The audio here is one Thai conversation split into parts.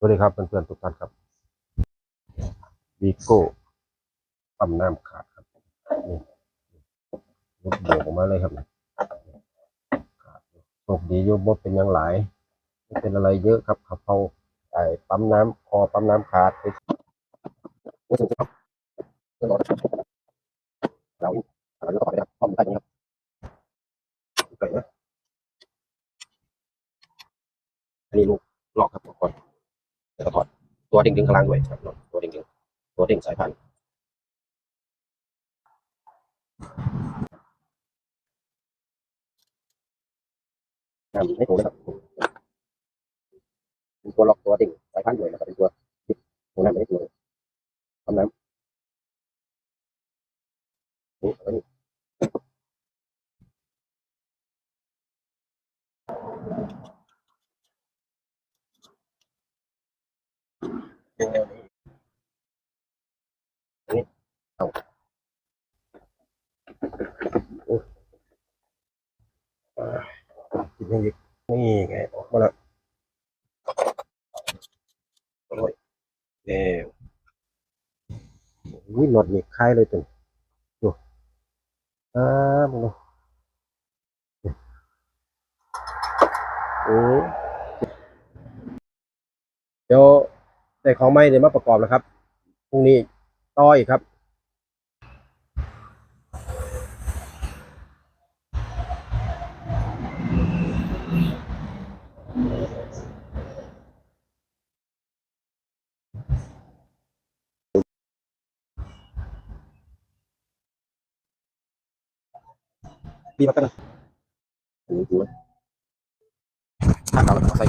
สวัสดีครับเพื่อนๆทุกท่านครับวีโก้ปั๊มน้ำขาดครับนี่รถเบี่ยวออกมาเลยครับขาดโชคดีโยมดเป็นหยังหลายไม่เป็นอะไรเยอะครับขับเขาไอ้ปั๊มน้ำคอปั๊มน้ำขาดไปโอ้โหครับเรื่องรถเราเราจะต่อไปครับปั๊มได้ไหมครับไปนะอันนี้ลูกลอกครับก่อน แล้วก็ถอดตัวดิ่งๆข้างล่างด้วยครับตัวดิ่งๆตัวดิ่งสายพันธุ์น้ำไม่ถูกนะครับเป็นตัวล็อกตัวดิ่งสายพันธุ์ด้วยแล้วก็เป็นตัวยึดตัวน้ำไม่ถูกทำน้ำนี่อัน นี้เป็นแนวนี้อันนี้เอาโอ้อ่ากินให้ยิกนี่ไงออกมาแล้วโอ้ยเดี๋ยววิ่งรถนี่คล้ายเลยตึงดูอ่ามึงดูโอ้เดี๋ยว ได้ของใหม่เดี๋ยวมาประกอบนะครับพรุ่งนี้ต่ออีกครับปีมากันนะอันนี้ดูนะถ้าเราเอาใส่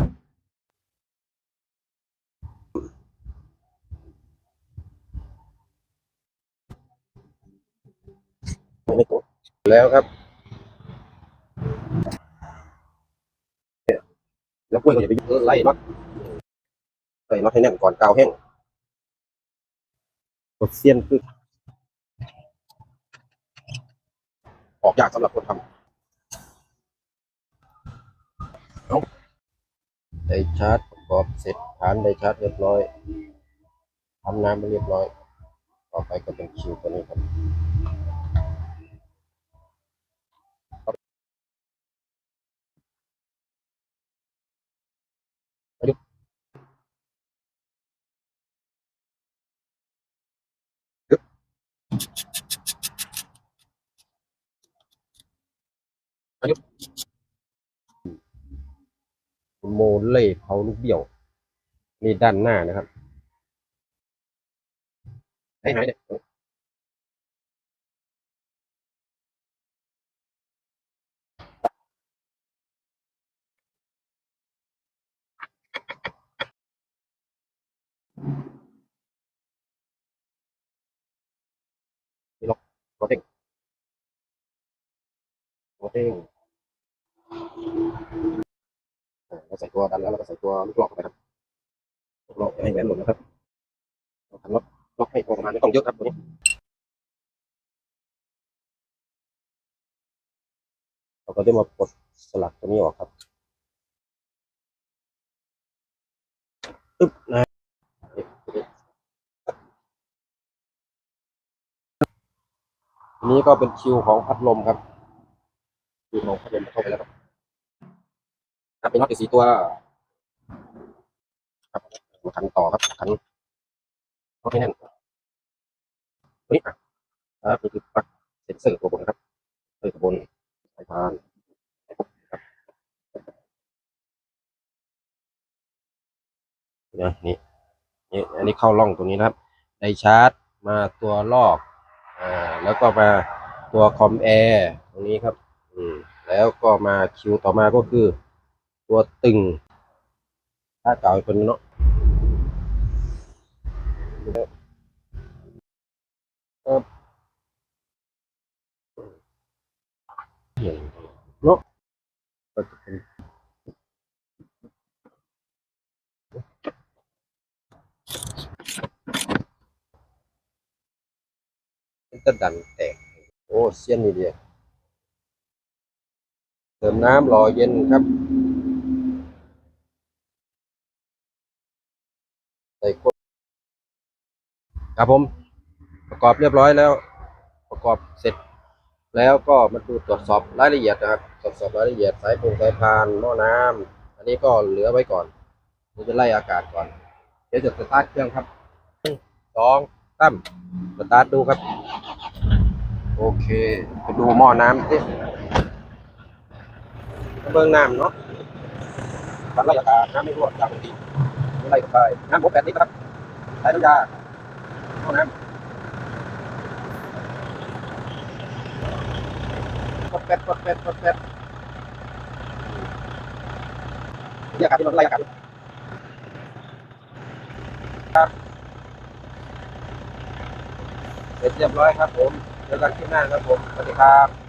ไม่ไม่โกด แล้วครับแล้วกล้วยก็จะไปไล่น็อตไล่น็อตให้แน่นก่อนกาวแห้งกดเสี้ยนคือออกยากสำหรับคนทำได้ชาร์จประกอบเสร็จฐานได้ชาร์จเรียบร้อยทำน้ำไปเรียบร้อย ต่อไปก็เป็นคิวตัวนี้ครับ โมเล่เผาลูกเบี้ยวนี่ด้านหน้านะครับให้หายเนี่ยนี่ หัวเด้งตัวเด้งเราใส่ตัวดันแล้วเราก็ใส่ตัวลูกหลอกไปครับลูกหลอกให้แหวนหล่นะครับเราทำล็อกล็อกให้พอประมาณไม่ต้องเยอะครับตัวนี้เราก็ได้มาปลดสลักตัวนี้ออกครับตึ๊บนะ นนี้ก็เป็นคิวของพัดลมครับ คิวของพัดลมเข้าไปแล้วครับครับเป็นน็อตอีกสีตัวครับขันต่อครับขันเข้าให้แน่นตัวนี้อะครับนี่คือปลั๊กเซ็นเซอร์ตัวบนครับเซอร์ตัวบนสายพานเนี่ยนี่นี่อันนี้เข้าร่องตรงนี้นะครับ ได้ชาร์จมาตัวลอก อ่าแล้วก็มาตัวคอมแอร์ตรงนี้ครับ อืมแล้วก็มาคิวต่อมาก็คือ ตัวตึง ถ้าเก่าเป็นเนาะเนาะก็จะเป็นเป็น ตะดันแตก โอ้เสี้ยนนี่เดียวเติมน้ำรอเย็นครับ ใส่ขวดครับผม ประกอบเรียบร้อยแล้ว ประกอบเสร็จ แล้วก็มาดูตรวจสอบรายละเอียดนะครับ ตรวจสอบรายละเอียดสายพงสายพานหม้อน้ำอันนี้ก็เหลือไว้ก่อนเราจะไล่อากาศก่อน เดี๋ยวจะสตาร์ทเครื่องครับสองตั้มสตาร์ทดูครับ โอเค ไปดูหม้อน้ำสิเบิ้งน้ำเนาะตัดไล่อากาน้ำไม่รั่วจากปกติไล่เข้าไปน้ำบกแปดลิตรครับใช้น้ำยาหม้อน้ำกดเป็ดกดเป็ดกดเป็ดอากาศที่เราไล่กาศครับเสร็จเรียบร้อยครับผม เจอกันที่หน้าครับผม สวัสดีครับ